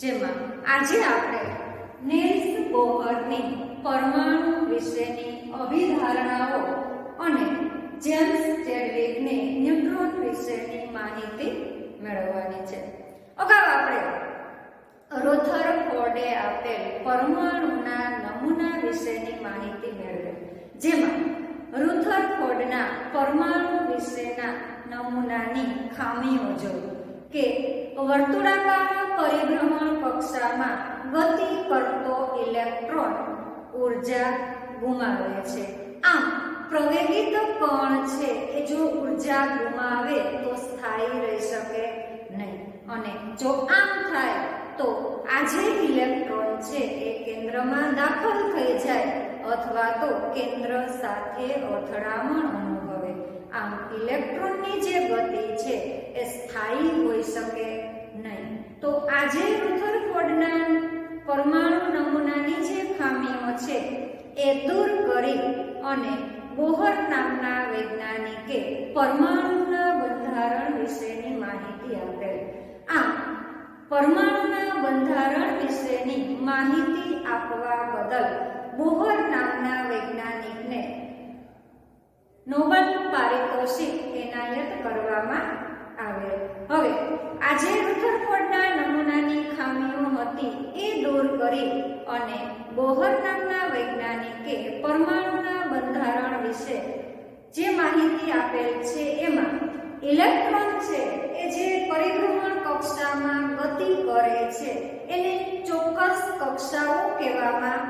જેમાં આજે આપણે નેલ્સ બોહરની પરમાણુ વિશેની અભિધારણાઓ અને જેમ્સ ચેડવિકની ન્યુટ્રોન વિશેની માહિતી મેળવવાની છે. અગાઉ આપણે રોથરફોર્ડે આપેલ પરમાણુના નમૂના વિશેની માહિતી મેળવી. જેમાં રુથરફોર્ડના પરમાણુ વિશેના નમૂનાની ખામીઓ જોઈ કે વર્તુળાકાર પરિભ્રમણ કક્ષામાં ગતિ કરતો ઇલેક્ટ્રોન ઊર્જા ગુમાવે છે. આમ, પ્રવેગિત કણ છે એ જો ઊર્જા ગુમાવે તો સ્થાયી રહી શકે નહીં. અને જો આમ થાય તો આ જે ઇલેક્ટ્રોન છે એ કેન્દ્રમાં દાખલ થઈ જાય અથવા તો કેન્દ્ર સાથે અથડામણ અનુભવે. આમ, ઇલેક્ટ્રોનની જે ગતિ છે એ સ્થાયી હોઈ શકે નહીં. તો આજે રુથરફોર્ડના પરમાણુ નમૂનાની જે ખામીઓ છે, એ દૂર કરી અને બોહર નામના વૈજ્ઞાનિકે પરમાણુના બંધારણ વિશેની માહિતી આપેલ. આ પરમાણુના બંધારણ વિશેની માહિતી આપવા બદલ બોહર નામના વૈજ્ઞાનિકને નોબલ પારિતોષિક એનાયત કરવામાં આવેલ હવે, આજે રુથરફોર્ડના નમૂનાની ખામીઓ હતી એ દૂર કરી અને બોહર નામના વૈજ્ઞાનિકે પરમાણુના બંધારણ વિશે જે માહિતી આપેલ છે એમાં ઇલેક્ટ્રોન છે એ જે પરિભ્રમણ કક્ષામાં ગતિ કરે છે, એને ચોક્કસ કક્ષાઓ કહેવામાં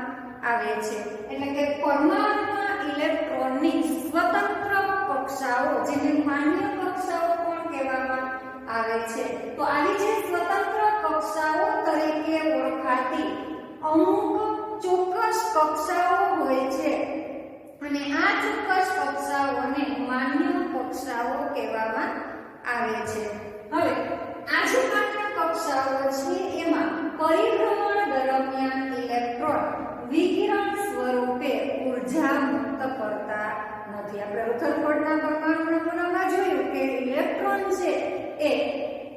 આવે છે. એટલે કે પરમાણુમાં ઇલેક્ટ્રોનની સ્વતંત્ર કક્ષાઓ, જેને માન્ય કક્ષાઓ કહેવામાં આવે છે. તો આવી જે સ્વતંત્ર કક્ષાઓ તરીકે ઓળખાતી અમુક ચોક્કસ કક્ષાઓ હોય છે. અને આ ચોક્કસ કક્ષાઓને માન્ય કક્ષાઓ કહેવામાં આવે છે. હવે આ જે માન્ય કક્ષાઓ છે એમાં પરિભ્રમણ દરમિયાન ઇલેક્ટ્રોન વિકિરણ સ્વરૂપે ઊર્જા મુક્ત કરતા નથી આપણે રુથરફોર્ડના પરમાણુ નમૂનામાં જોયું કે ઇલેક્ટ્રોન છે એ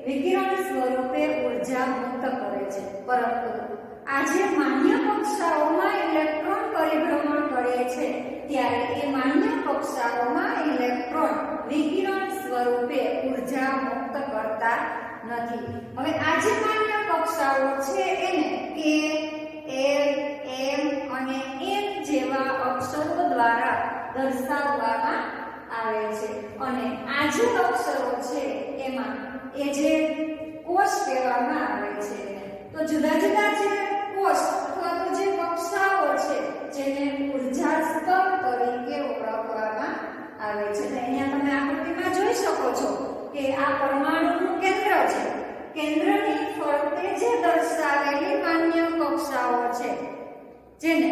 વિકિરણ સ્વરૂપે ઊર્જા મુક્ત કરે છે. પરંતુ આજે માન્ય કક્ષાઓમાં ઇલેક્ટ્રોન પરિભ્રમણ કરે છે ત્યારે એ માન્ય કક્ષાઓમાં ઇલેક્ટ્રોન વિકિરણ સ્વરૂપે ઊર્જા મુક્ત કરતા નથી. હવે આજે માન્ય કક્ષાઓ છે એને કે, એલ, એમ અને એમ જેવા અક્ષરો દ્વારા દર્શાવવામાં આવે છે. અને આ જે અક્ષરો છે એમાં એ જે કોષ કહેવામાં આવે છે. તો જુદા જુદા જે કોષ અથવા તો જે કક્ષાઓ છે જેને ઊર્જા સ્તર તરીકે ઓળખવામાં આવે છે. તો અહીંયા તમે આકૃતિમાં જોઈ શકો છો કે આ પરમાણુનું કેન્દ્ર છે. કેન્દ્રની ફરતે જે દર્શાવેલી માન્ય કક્ષાઓ છે, જેને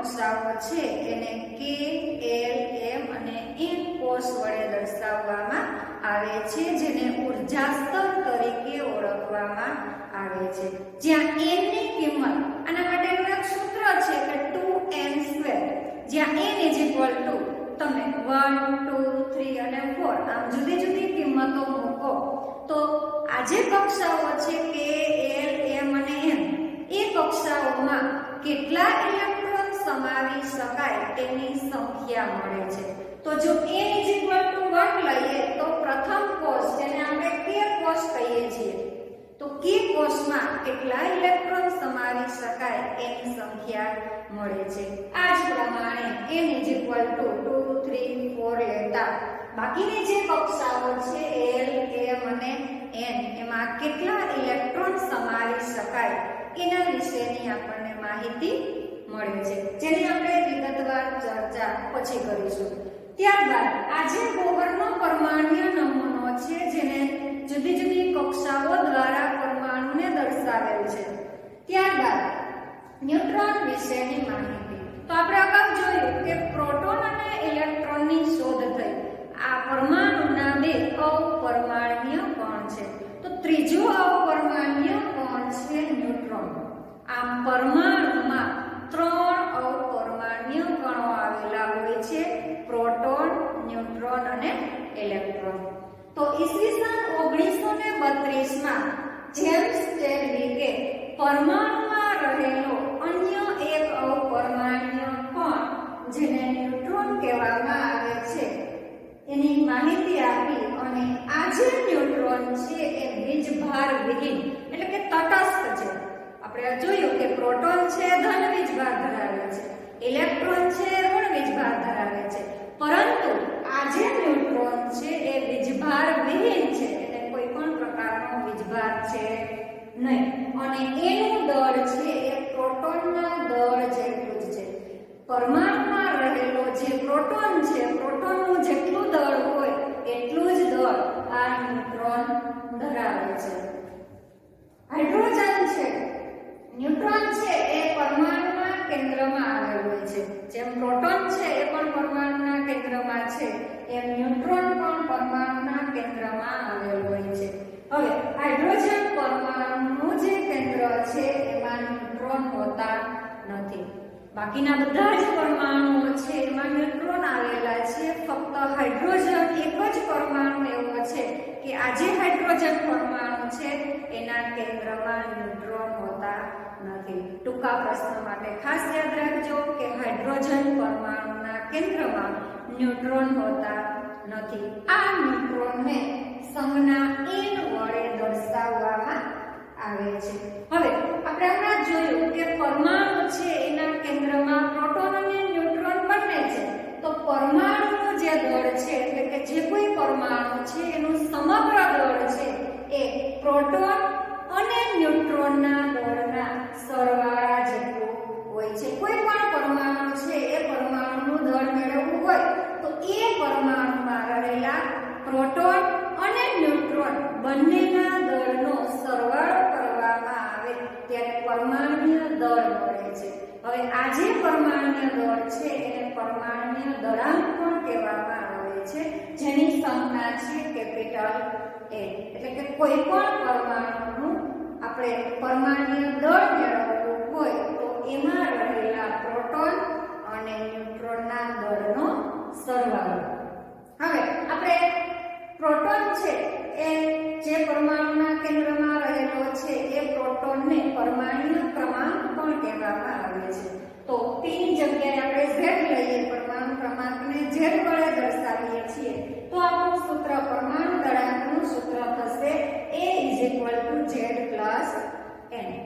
કક્ષાઓ છે એને કે એલ એમ અને એમ કોષ વડે દર્શાવવામાં આવે છે, જેને ઊર્જા સ્તર તરીકે ઓળખવામાં આવે છે. જ્યાં n ની કિંમત આના માટેનું એક સૂત્ર છે કે 2n સ્ક્વેર જ્યાં n ઇઝ ઇક્વલ ટુ તમે 1 2 3 અને 4 આમ જુદી જુદી કિંમતો મૂકો. તો આ જે કક્ષાઓ છે કે એલ એમ અને એમ એ કક્ષાઓમાં કેટલા ઇલેક્ટ્રોન સમાવી શકાય તેની સંખ્યા મળે છે. તો જો n ઇઝ ટુ 1 લઈએ, તો પ્રથમ કોષ જેને આપણે k કોષ કહીએ છીએ. તો k કોષમાં કેટલા ઇલેક્ટ્રોન સમાવી શકાય, એની સંખ્યા મળે છે. આ જ પ્રમાણે n ઇઝ ઇક્વલ ટુ 2 3 4 લેતા. બાકીની જે કક્ષાઓ છે, l, m અને n, એમાં કેટલા ઇલેક્ટ્રોન સમાવી શકાય, એના વિશેની આપણને માહિતી મળે છે. જેની આપણે વિગતવાર ચર્ચા પછી કરીશું. ત્યારબાદ આજે ગોબરનો પરમાણ્ય નમૂનો છે, જેને જુદી જુદી કક્ષાઓ દ્વારા પરમાણુને દર્શાવેલ છે. ત્યારબાદ ન્યુટ્રોન વિશેની માહિતી. તો આપણે અગાઉ જોયું કે પ્રોટોન અને ઇલેક્ટ્રોનની શોધ થઈ. આ પરમાણુના બે અપરમાણ્ય કણ છે. તો ત્રીજો અપરમાણ્ય કોણ છે ન્યુટ્રોન આમ પરમાણુમાં ત્રણ અપરમાણ્ય કણો આવેલા હોય છે પ્રોટોન ન્યુટ્રોન અને ઇલેક્ટ્રોન તો ઈસવીસન ઓગણીસો ને બત્રીસમાં જેમ્સ ટેલવિકે પરમાણુમાં રહેલો અન્ય એક અપરમાણ્ય કણ જેને ન્યુટ્રોન કહેવામાં આવે છે એની માહિતી આપી અને આ જે ન્યુટ્રોન છે એ વીજભાર વિહીન, એટલે કે તટસ્થ છે. આપણે જોયું કે પ્રોટોન છે ધન વીજભાર ધરાવે છે, ઇલેક્ટ્રોન છે ઋણ વીજભાર ધરાવે છે. પરંતુ આ જે ન્યુટ્રોન છે એ વીજભાર વિહીન છે, એટલે કોઈ પણ પ્રકારનો વીજભાર છે નહીં. અને એનું દળ છે એ પ્રોટોનના દળ જેટલું જ છે. પરમાણુમાં રહેલો જે પ્રોટોન છે પ્રોટોનનું જેટલું દળ હોય એટલું જ દળ આ ન્યુટ્રોન ધરાવે છે હાઇડ્રોજન છે ન્યુટ્રોન છે એ પરમાણુના કેન્દ્રમાં આવેલ હોય છે જેમ પ્રોટોન છે એ પણ પરમાણુના કેન્દ્રમાં છે એમ ન્યુટ્રોન પણ પરમાણુના કેન્દ્રમાં આવેલ હોય છે હવે હાઇડ્રોજન પરમાણુનું જે કેન્દ્ર છે, એમાં ન્યુટ્રોન હોતા નથી. બાકીના બધા જ પરમાણુઓ છે, એમાં ન્યુટ્રોન આવેલા છે, ફક્ત હાઇડ્રોજન એક જ પરમાણુ એવો છે કે આ જે હાઇડ્રોજન પરમાણુ છે, એના કેન્દ્રમાં ન્યુટ્રોન હોતા નથી. ટૂંકા પ્રશ્ન માટે ખાસ યાદ રાખજો કે હાઇડ્રોજન પરમાણુના કેન્દ્રમાં ન્યુટ્રોન હોતા નથી. આ ન્યુટ્રોનને સંજ્ઞા એન વડે દર્શાવવામાં આવે છે. હવે, આપણે હમણાં જોયું કે પરમાણુ છે એના કેન્દ્રમાં પ્રોટોન અને ન્યુટ્રોન બંને છે. તો પરમાણુનું જે દળ છે, એટલે કે જે કોઈ પરમાણુ છે, એનું સમગ્ર દળ છે એ પ્રોટોન અને ન્યુટ્રોનના દળના સરવાળા જેટલું હોય છે. કોઈ પણ પરમાણુ છે, એ પરમાણુનું દળ મેળવવું હોય, તો એ પરમાણુમાં રહેલા પ્રોટોન બંનેના દળનો સરવાળો કરવામાં આવે ત્યારે પરમાણ્ય દળ મળે છે. હવે આ જે પરમાણ્ય દળ છે, એને પરમાણ્ય દળાંક પણ કહેવામાં આવે છે, જેની સંજ્ઞા છે કેપિટલ એ એટલે કે કોઈ પણ પરમાણુનું આપણે પરમાણ્ય દળ મેળવવું હોય તો એમાં રહેલા પ્રોટોન અને ન્યુટ્રોનના દળનો સરવાળો. હવે આપણે પ્રોટોન છે એ જે પરમાણુના કેન્દ્રમાં રહેલો છે, એ પ્રોટોનને પરમાણુના ક્રમાંક પણ કહેવામાં આવે છે. તો ની જગ્યાએ આપણે ઝેડ લઈએ, પરમાણુ ક્રમાંકને ઝેડ વડે દર્શાવીએ છીએ, તો આપણું સૂત્ર પરમાણુ દળાંકનું સૂત્ર થશે ઝેડ પ્લાસ એને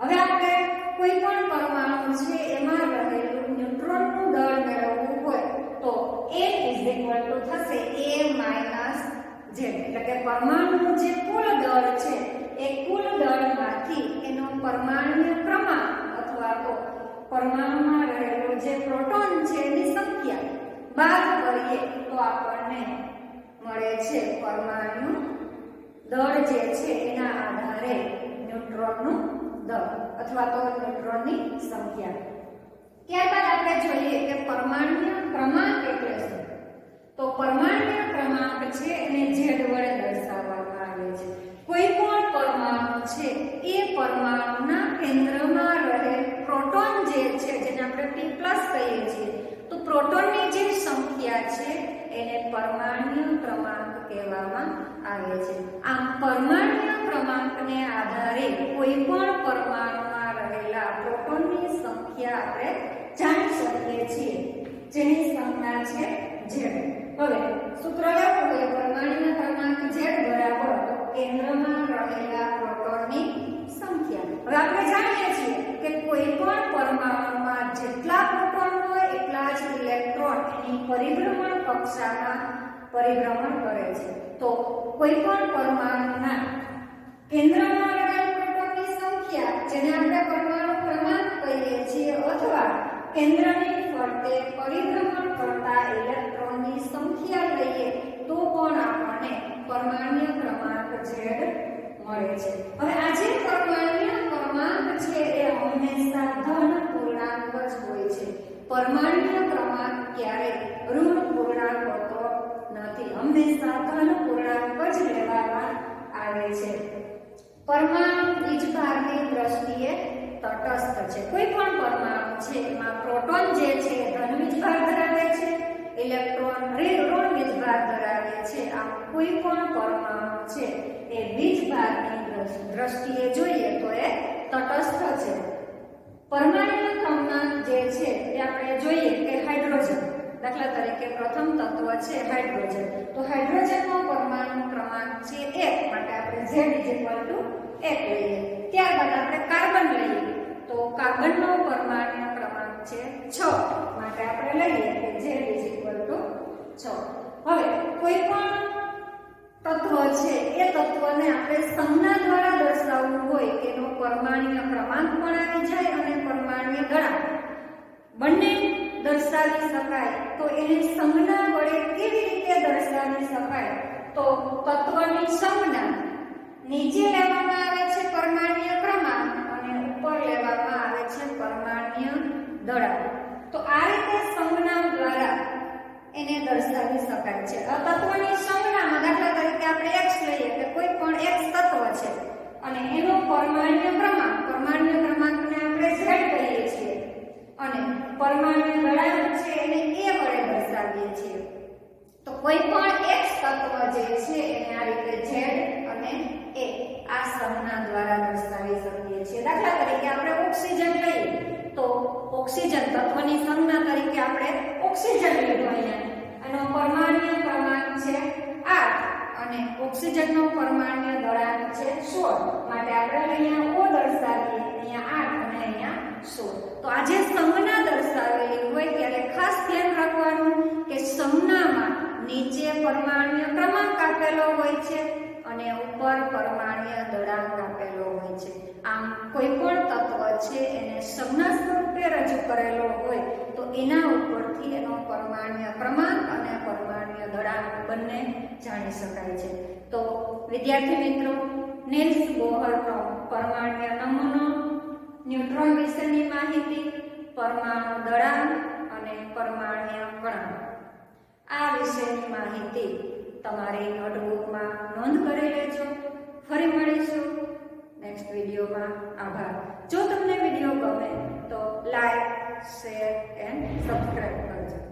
હવે આપણે કોઈ પણ પરમાણુ છે એમાં રહેલું ન્યુટ્રોનનું દળ મેળવવું હોય તો n થશે a z એટલે કે પરમાણુનું જે કુલ દળ છે, એ કુલ દળમાંથી એનો પરમાણુય ક્રમાંક અથવા તો પરમાણુમાં રહેલો જે પ્રોટોન છે, એની સંખ્યા બાદ કરીએ તો આપણને મળે છે પરમાણુ દળ જે છે, એના આધારે ન્યુટ્રોનનું દળ અથવા તો ન્યુટ્રોનની સંખ્યા. ત્યારબાદ આપણે જોઈએ કે પરમાણુય ક્રમાંક એટલે શું? તો પરમાણુય ક્રમાંક છે એને ઝેડ વડે દર્શાવવામાં આવે છે કોઈ પણ પરમાણુ છે એ પરમાણુના કેન્દ્રમાં રહે પ્રોટોન જે છે, જેને આપણે P+ કહીએ છીએ, તો પ્રોટોનની જે સંખ્યા છે, એને પરમાણુ ક્રમાંક કહેવામાં આવે છે. આમ પરમાણુ ક્રમાંકને આધારે કોઈ પણ પરમાણુમાં રહેલા પ્રોટોનની સંખ્યા આપણે જાણી શકીએ છીએ. જેની સંજ્ઞા છે ઝેડ. હવે સૂત્ર લખવું હોય પરમાણુય ક્રમાંક z બરાબર કેન્દ્રમાં રહેલા પ્રોટોનની સંખ્યા. હવે આપણે જાણીએ છીએ કે કોઈ પણ પરમાણુમાં જેટલા પ્રોટોન હોય, એટલા જ ઇલેક્ટ્રોન એની પરિભ્રમણ કક્ષામાં પરિભ્રમણ કરે છે. તો કોઈ પણ પરમાણુના કેન્દ્રમાં રહેલા પ્રોટોનની સંખ્યા, જેને આપણે પરમાણુ ક્રમાંક કહીએ છીએ, અથવા કેન્દ્રની ફરતે પરિભ્રમણ કરતા ઇલેક્ટ્રોનની સંખ્યા લઈએ તો પણ આપણને પરમાણ્ય ક્રમાંક Z મળે છે. હવે આ જે પરમાણ્ય ક્રમાંક છે એ હંમેશા ધન પૂર્ણાંક જ હોય છે. પરમાણ્ય ક્રમાંક ક્યારે? ઋણ પૂર્ણાંક હોતો નથી. હંમેશા ધન પૂર્ણાંક જ લેવામાં આવે છે. પરમાણુ વીજભારની દ્રષ્ટિએ તટસ્થ છે. કોઈ પણ પરમાણુ છે, એમાં પ્રોટોન જે છે ધન વીજભાર ધરાવે છે, ઇલેક્ટ્રોન ઋણ વીજભાર ધરાવે છે. આ કોઈ પણ પરમાણુ છે. એ વીજભારની દ્રષ્- દ્રષ્ટિએ જોઈએ તો એ તટસ્થ છે. પરમાણુ ક્રમમાં જે છે એ આપણે જોઈએ કે હાઇડ્રોજન, દાખલા તરીકે પ્રથમ તત્વ છે હાઇડ્રોજન. તો હાઇડ્રોજનનો પરમાણુ ક્રમાંક છે એક, માટે આપણે Z ટુ એક લઈએ. ત્યારબાદ આપણે કાર્બન લઈએ. તો કાર્બનનો પરમાણુ ક્રમાંક છે છ, માટે આપણે લઈએ કે ઝેડ ઇઝ ઇક્વલ ટુ છ. હવે, કોઈ પણ તત્વ છે એ તત્વને આપણે સંજ્ઞા દ્વારા દર્શાવવું હોય કે એનો પરમાણ્વીય ક્રમાંક પણ આવી જાય અને પરમાણ્વીય દળાંક બંને દર્શાવી શકાય. તો એને સંજ્ઞા વડે કેવી રીતે દર્શાવી શકાય? તો તત્વની સંજ્ઞા. નીચે લેવામાં આવે છે પરમાણીય ક્રમાંક અને ઉપર લેવામાં આવે છે પરમાણીય દળાંક તો આ રીતે સંજ્ઞા દ્વારા એને દર્શાવી શકાય છે. આ સંજ્ઞામાં દાખલા તરીકે આપણે x લઈએ કે કોઈ x તત્વ છે. અને એનો પરમાણ્ય ક્રમાંક, પરમાણ્ય ક્રમાંકને આપણે z કહીએ છીએ. અને પરમાણ્ય દળાંક છે એને a વડે દર્શાવીએ છીએ. તો કોઈ પણ એક તત્વ જે છે એને આ રીતે z અને a આ સંજ્ઞા દ્વારા દર્શાવી શકીએ છીએ. દાખલા તરીકે આપણે ઓક્સિજન લઈએ. તો ઓક્સિજન તત્વની સંજ્ઞા તરીકે આપણે ઓક્સિજન લીધો અહીંયા. એનો પરમાણ્ય ક્રમાંક છે 8 અને ઓક્સિજનનો પરમાણ્વીય દળાંક છે 16 માટે આપણે અહીંયા ઓ દર્શાવીએ, અહીંયા 8 અને અહીંયા 16 તો આજે સમના દર્શાવેલી હોય ત્યારે ખાસ ધ્યાન રાખવાનું કે સંજ્ઞામાં નીચે પરમાણ્ય ક્રમાંક આપેલો હોય છે અને ઉપર પરમાણ્ય દળાંક આપેલો હોય છે. આમ કોઈ પણ તત્વ છે એને સંજ્ઞા સ્વરૂપે રજૂ કરેલો હોય તો એના ઉપરથી એનો પરમાણ્ય ક્રમાંક અને પરમાણ્વીય દળાંક બંને જાણી શકાય છે. તો વિદ્યાર્થી મિત્રો, નેલ્સ બોહરનો પરમાણ્ય નમૂનો ન્યુટ્રોન વિશેની માહિતી, પરમાણુ દળાંક અને પરમાણ્વીય કણ આ વિશેની માહિતી તમારી નોટબુકમાં નોંધ કરી લેજો ફરી મળીશું નેક્સ્ટ વિડીયોમાં. આભાર. જો તમને વીડિયો ગમે તો લાઈક, શેર, એન્ડ સબસ્ક્રાઈબ કરો